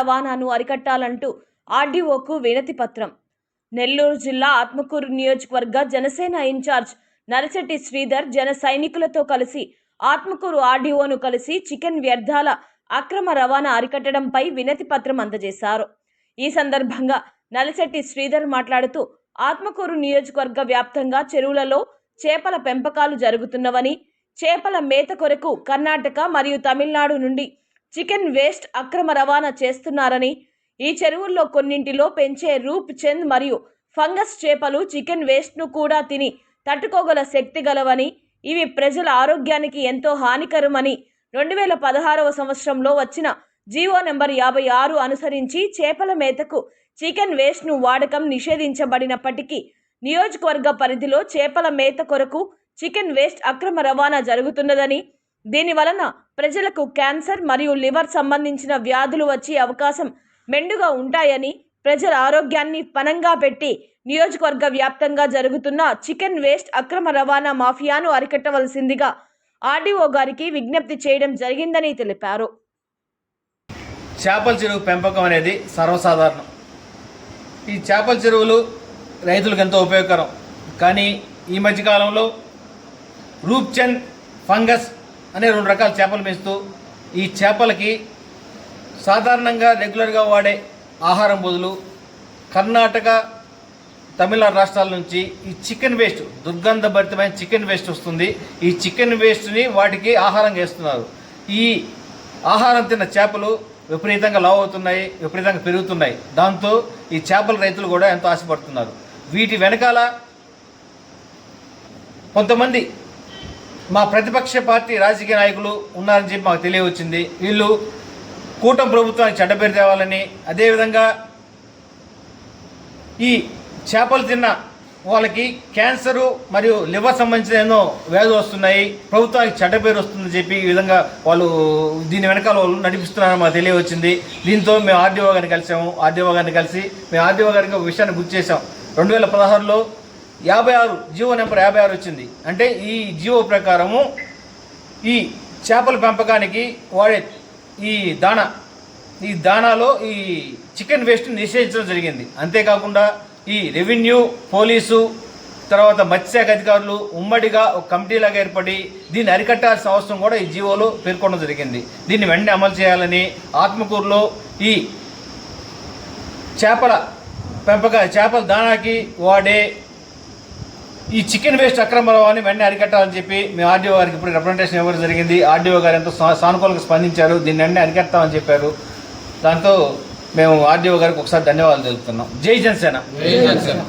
రవాణాను అరికట్టాలంటూ ఆర్డీఓకు వినతి పత్రం. నెల్లూరు జిల్లా ఆత్మకూరు నియోజకవర్గ జనసేన ఇన్ఛార్జ్ నరసెట్టి శ్రీధర్ జన సైనికులతో కలిసి ఆత్మకూరు ఆర్డీఓను కలిసి చికెన్ వ్యర్థాల అక్రమ రవాణా అరికట్టడంపై వినతి పత్రం అందజేశారు. ఈ సందర్భంగా నలశెట్టి శ్రీధర్ మాట్లాడుతూ ఆత్మకూరు నియోజకవర్గ వ్యాప్తంగా చెరువులలో చేపల పెంపకాలు జరుగుతున్నవని చేపల మేత కొరకు కర్ణాటక మరియు తమిళనాడు నుండి చికెన్ వేస్ట్ అక్రమ రవాణా చేస్తున్నారని ఈ చెరువుల్లో కొన్నింటిలో పెంచే రూప్ చంద్ మరియు ఫంగస్ చేపలు చికెన్ వేస్ట్ను కూడా తిని తట్టుకోగల శక్తి గలవని ఇవి ప్రజల ఆరోగ్యానికి ఎంతో హానికరమని రెండు వేల పదహారవ సంవత్సరంలో వచ్చిన జీవో నెంబర్ యాభై ఆరు అనుసరించి చేపల మేతకు చికెన్ వేస్ట్ను వాడకం నిషేధించబడినప్పటికీ నియోజకవర్గ పరిధిలో చేపల మేత కొరకు చికెన్ వేస్ట్ అక్రమ రవాణా జరుగుతున్నదని దీని వలన ప్రజలకు క్యాన్సర్ మరియు లివర్ సంబంధించిన వ్యాధులు వచ్చే అవకాశం మెండుగా ఉంటాయని ప్రజల ఆరోగ్యాన్ని పనంగా పెట్టి నియోజకవర్గ వ్యాప్తంగా జరుగుతున్న చికెన్ వేస్ట్ అక్రమ రవాణా మాఫియాను అరికట్టవలసిందిగా ఆర్డీఓ గారికి విజ్ఞప్తి చేయడం జరిగిందని తెలిపారు. చేపల చెరువు పెంపకం అనేది సర్వసాధారణం. ఈ చేపల చెరువులు రైతులకు ఎంతో ఉపయోగకరం. కానీ ఈ మధ్యకాలంలో రూప్చంద్ ఫంగస్ అనే రెండు రకాల చేపలు మేస్తూ ఈ చేపలకి సాధారణంగా రెగ్యులర్గా వాడే ఆహారం బదులు కర్ణాటక తమిళనాడు రాష్ట్రాల నుంచి ఈ చికెన్ వేస్ట్ దుర్గంధభరితమైన చికెన్ వేస్ట్ వస్తుంది. ఈ చికెన్ వేస్ట్ని వాటికి ఆహారంగా వేస్తున్నారు ఈ ఆహారం తిన్న చేపలు విపరీతంగా లావు అవుతున్నాయి విపరీతంగా పెరుగుతున్నాయి. దాంతో ఈ చేపల రైతులు కూడా ఎంతో ఆశపడుతున్నారు. వీటి వెనకాల కొంతమంది మా ప్రతిపక్ష పార్టీ రాజకీయ నాయకులు ఉన్నారని చెప్పి మాకు తెలియవచ్చింది. వీళ్ళు కూటమి ప్రభుత్వానికి చెడ్డపేరు తేవాలని అదేవిధంగా ఈ చేపలు తిన్న వాళ్ళకి క్యాన్సరు మరియు లివర్ సంబంధించిన ఎన్నో వ్యాధులు వస్తున్నాయి. ప్రభుత్వానికి చెడ్డ పేరు వస్తుందని చెప్పి ఈ విధంగా వాళ్ళు దీని వెనకాల వాళ్ళు నడిపిస్తున్నారని మాకు తెలియవచ్చింది. దీంతో మేము ఆర్డీఓ గారిని కలిసాము. ఆర్డీఓ గారిని కలిసి మేము ఆర్డీఓ గారికి ఒక విషయాన్ని గుర్తు చేసాం రెండు వేల పదహారులో యాభై ఆరు జియో నెంబర్ యాభై ఆరు వచ్చింది. అంటే ఈ జీవో ప్రకారము ఈ చేపల పెంపకానికి వాడే ఈ దాణా ఈ దానాలో ఈ చికెన్ వేస్ట్ నిషేధించడం జరిగింది. అంతేకాకుండా ఈ రెవెన్యూ పోలీసు తర్వాత మత్స్యశాఖ అధికారులు ఉమ్మడిగా ఒక కమిటీలాగా ఏర్పడి దీన్ని అరికట్టాల్సిన అవసరం కూడా ఈ జీవోలో పేర్కొనడం జరిగింది. దీన్ని వెంటనే అమలు చేయాలని ఆత్మకూరులో ఈ చేపల పెంపక చేపల దానాకి వాడే ఈ చికెన్ వేస్ట్ అక్రమ రవాణాని వెంటనే అరికట్టాలని చెప్పి మేము ఆర్డీఓ గారికి ఇప్పుడు రిప్రజెంటేషన్ ఇవ్వడం జరిగింది. ఆర్డీఓ గారు ఎంతో సా- సానుకూలంగా స్పందించారు. దీన్ని వెంటనే అరికడతామని చెప్పారు. దాంతో మేము ఆర్డీఓ గారికి ఒకసారి ధన్యవాదాలు తెలుపుతున్నాం. జై జనసేన. జై జనసేన.